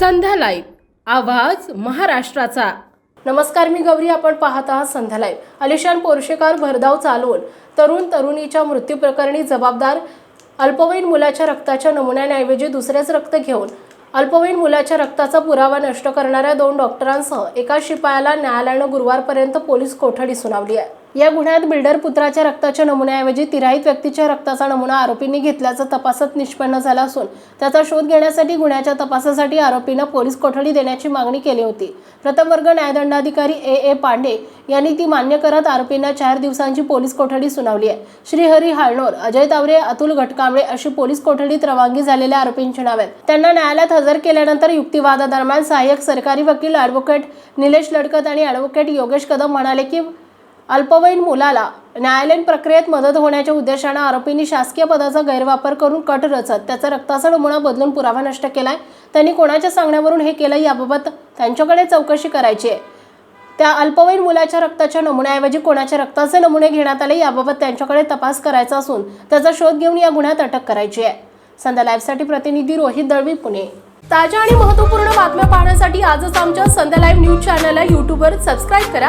संध्या live आवाज महाराष्ट्राचा. नमस्कार मी गौरी. आपण पाहत आहात संध्या लाईव्ह. अलिशान पोर्शेकार भरधाव चालवून तरुण तरुणीच्या मृत्यूप्रकरणी जबाबदार अल्पवयीन मुलाच्या रक्ताच्या नमुन्याऐवजी दुसरेच रक्त घेऊन अल्पवयीन मुलाच्या रक्ताचा पुरावा नष्ट करणाऱ्या दोन डॉक्टरांसह एका शिपायाला न्यायालयानं गुरुवारपर्यंत पोलीस कोठडी सुनावली आहे. या गुन्ह्यात बिल्डर पुत्राच्या रक्ताच्या नमुन्याऐवजी तिराहित व्यक्तीच्या रक्ताचा नमुना आरोपींनी घेतल्याचं तपासात निष्पन्न झालं असून त्याचा शोध घेण्यासाठी गुन्ह्याच्या तपासासाठी आरोपींना पोलीस कोठडी देण्याची मागणी केली होती. प्रथम वर्ग न्यायदंडाधिकारी ए. ए. पांडे यांनी ती मान्य करत आरोपींना चार दिवसांची पोलीस कोठडी सुनावली आहे. श्रीहरी हाळणोर अजय तावरे अतुल घटकांबळे अशी पोलीस कोठडीत रवानगी झालेल्या आरोपींची नावे त्यांना न्यायालयात हजर केल्यानंतर युक्तिवादादरम्यान सहाय्यक सरकारी वकील ॲडव्होकेट निलेश लडकत आणि ॲडव्होकेट योगेश कदम म्हणाले की अल्पवयीन मुलाला न्यायालयीन प्रक्रियेत मदत होण्याच्या उद्देशानं आरोपींनी शासकीय पदाचा गैरवापर करून कट रचत त्याचा रक्ताचा नमुना बदलून पुरावा नष्ट केलाय. त्यांनी कोणाच्या सांगण्यावरून हे केलं याबाबत त्यांच्याकडे चौकशी करायची आहे. त्या अल्पवयीन मुलाच्या रक्ताच्या नमुन्याऐवजी कोणाच्या रक्ताचे नमुने घेण्यात आले याबाबत त्यांच्याकडे तपास करायचा असून त्याचा शोध घेऊन या गुन्ह्यात अटक करायची आहे. संध्या लाईव्हसाठी प्रतिनिधी रोहित दळवी पुणे. ताज्या आणि महत्त्वपूर्ण बातम्या पाहण्यासाठी आजच आमच्या संध्या लाईव्ह न्यूज चॅनलला यूट्यूबवर सबस्क्राईब करा.